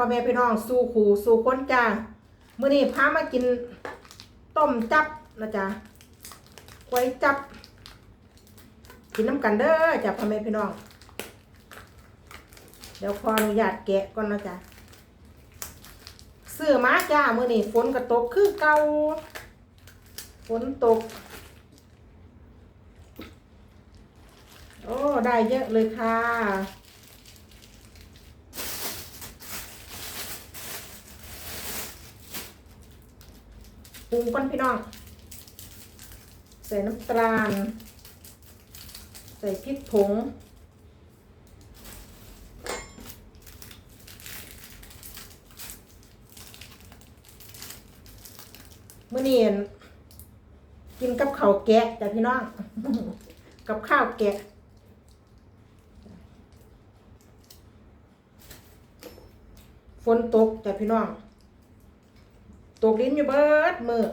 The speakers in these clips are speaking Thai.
พ่อแม่พี่น้องสู่ขู่สู่คนจ้ามื้อนี้พามากินต้มจับนะจ๊ะไว้จับ กินน้ำกันเด้อจ้ะพ่อแม่พี่น้อง เดี๋ยวขออนุญาตแกะก่อนนะจ๊ะซื้อมาจ้าเมื้อนี้ฝนก็ตกคือเก่าฝนตก โอ้ ได้เยอะเลยค่ะ ปรุงก่อนพี่น้อง ใส่น้ำตาล ใส่พริกผง มื่อนี้กินกับข้าวแกะจ้ะพี่น้อง กับข้าวแกะฝนตกจ้ะพี่น้อง ตกลิ้นอยู่เบิดมือ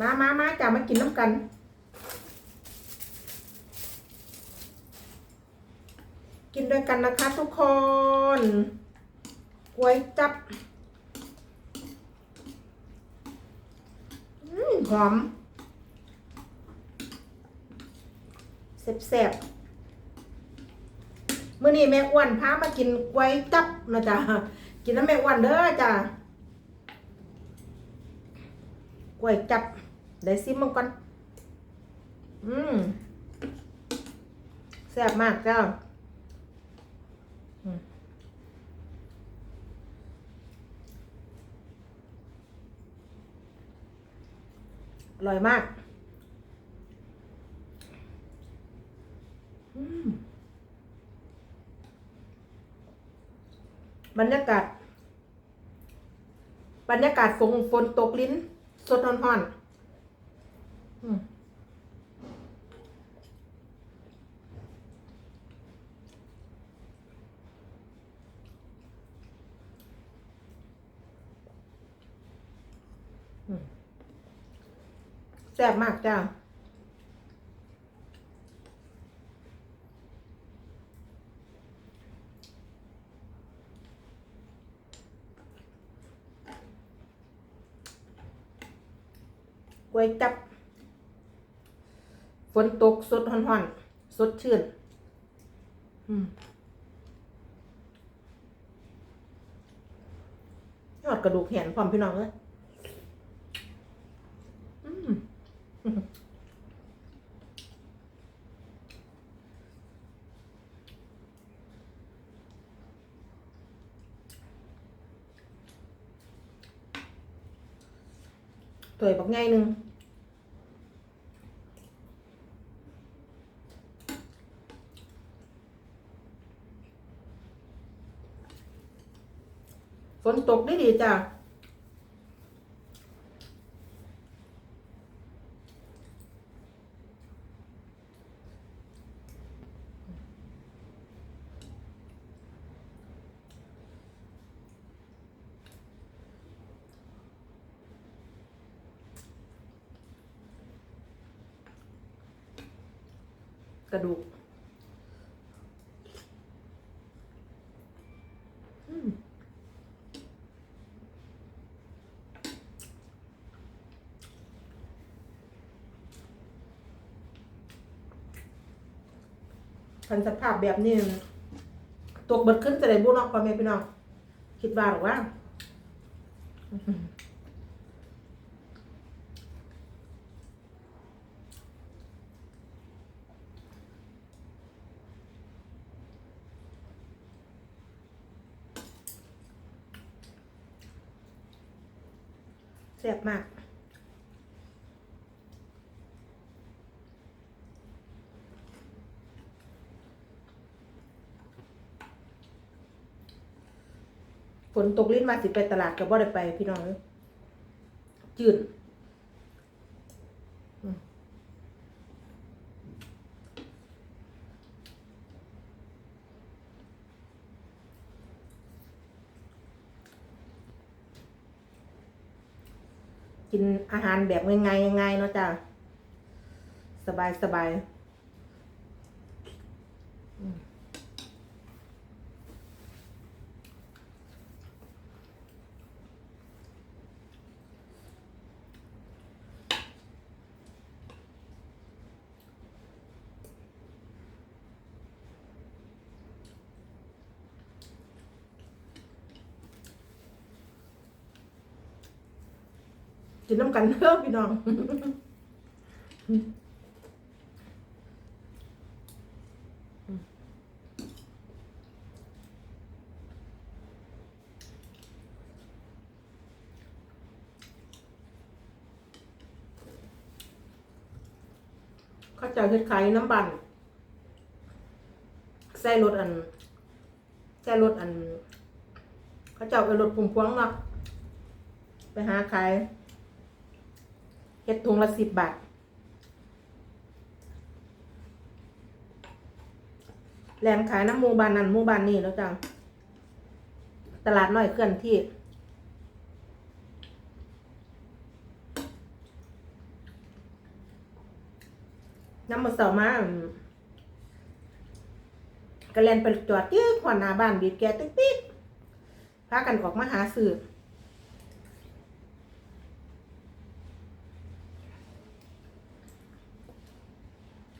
มามามาจ้ะมากินน้ำกันกินด้วยกันนะคะทุกคนก๋วยจับอืมหอมแซ่บๆมื่อนี้แม่อ้วนพามากินก๋วยจับนะจ๊ะ กินน้ำแม่อ้วนเด้อจ้ะ ก๋วยจับได้ซิมมังก่อน อืมแซ่บมากเจ้าอืมอร่อยมากอืมบรรยากาศ บรรยากาศฝนฝนตกลิ้น สดอ่อนๆอืมอืมแซ่บมากจ้า ก๋วยจับ ฝนตกสดห่อนๆ สดชื่นอยอดกระดูกแหนพร้อมพี่น้องเลยอืม ถ้วยบักไงหนึ่งฝนตกได้ดีจ้ะ กระดูกอืมพันสภาพแบบนี้ตกเบิดขึ้นจะได้บุญออกพ่อแม่พี่น้องคิดว่าหรือว่า แซ่บมาก ฝนตกลิ้นมาสิไปตลาดกับบ่ได้ไปพี่น้องเอ้ยจืด กินอาหารแบบง่ายๆง่ายๆเนาะจ้ะสบายสบาย กินน้ำกันเด้อพี่น้องเขาเจะเฮ็ดขายน้ำบันใส่รถอันใส่รถอันเขาเจ้าไปรถปุ่มพวงเนาะไปหาขาย เฮ็ดถุงละสิบบาท แหลนขายน้ำมูบานนั่นมูบานนี่แล้วจ้ะตลาดน้อยเคลื่อนที่ น้ำมาสามากระเลนไปจอดยื้อขวานาบ้านบีบแกติ๊กติ๊กพากันออกมาหาสื่อ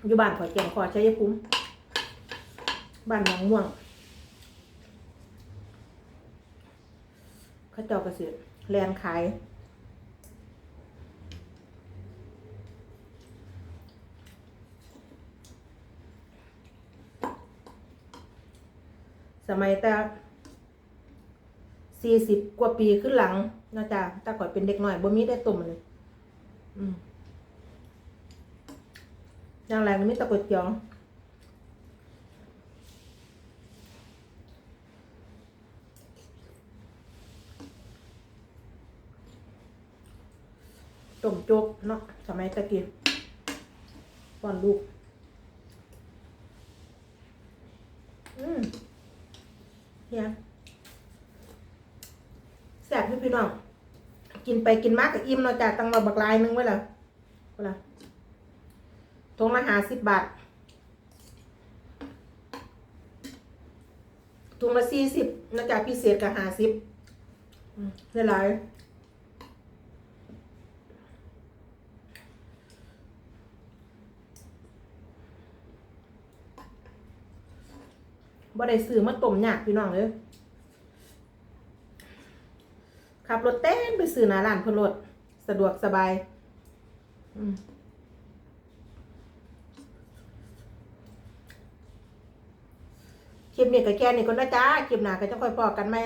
อยู่บ้านขอแก่งขอใชัยภูมิบ้านหนองม่วงเขาเจ้ากระสือแลนขายสมัยแต่สี่สิบกว่าปีขึ้นหลังนาะจ้ะแต่ก่อนเป็นเด็กหน่อยบ่มีได้ตุ่มเลย อืม อย่างไรกมีตะก๋วยเตี๋ยวต้มโจ๊กเนาะสมัยตะกี้ป้อนลูก อืมเนี่ยแซ่บพี่พี่น้อง กินไปกินมากกับอิ่มเนาะจ้ะตั้งมาบักลายนึงไว้แล้วเวลา ทงละหาสิบบาทถุงละสี่สิบนะจ๊ะพิเศษกับหาสิบได้หลายบ่ได้ซื้อมาต้มยากพี่น้องเลยขับรถเต้นไปซื้อหน้าร้านพนรถสะดวกสบาย อืม คลิปนี้ก็แค่นี้ก็นะจ้าคลิปหน้าก็จะค่อยพอกันไหม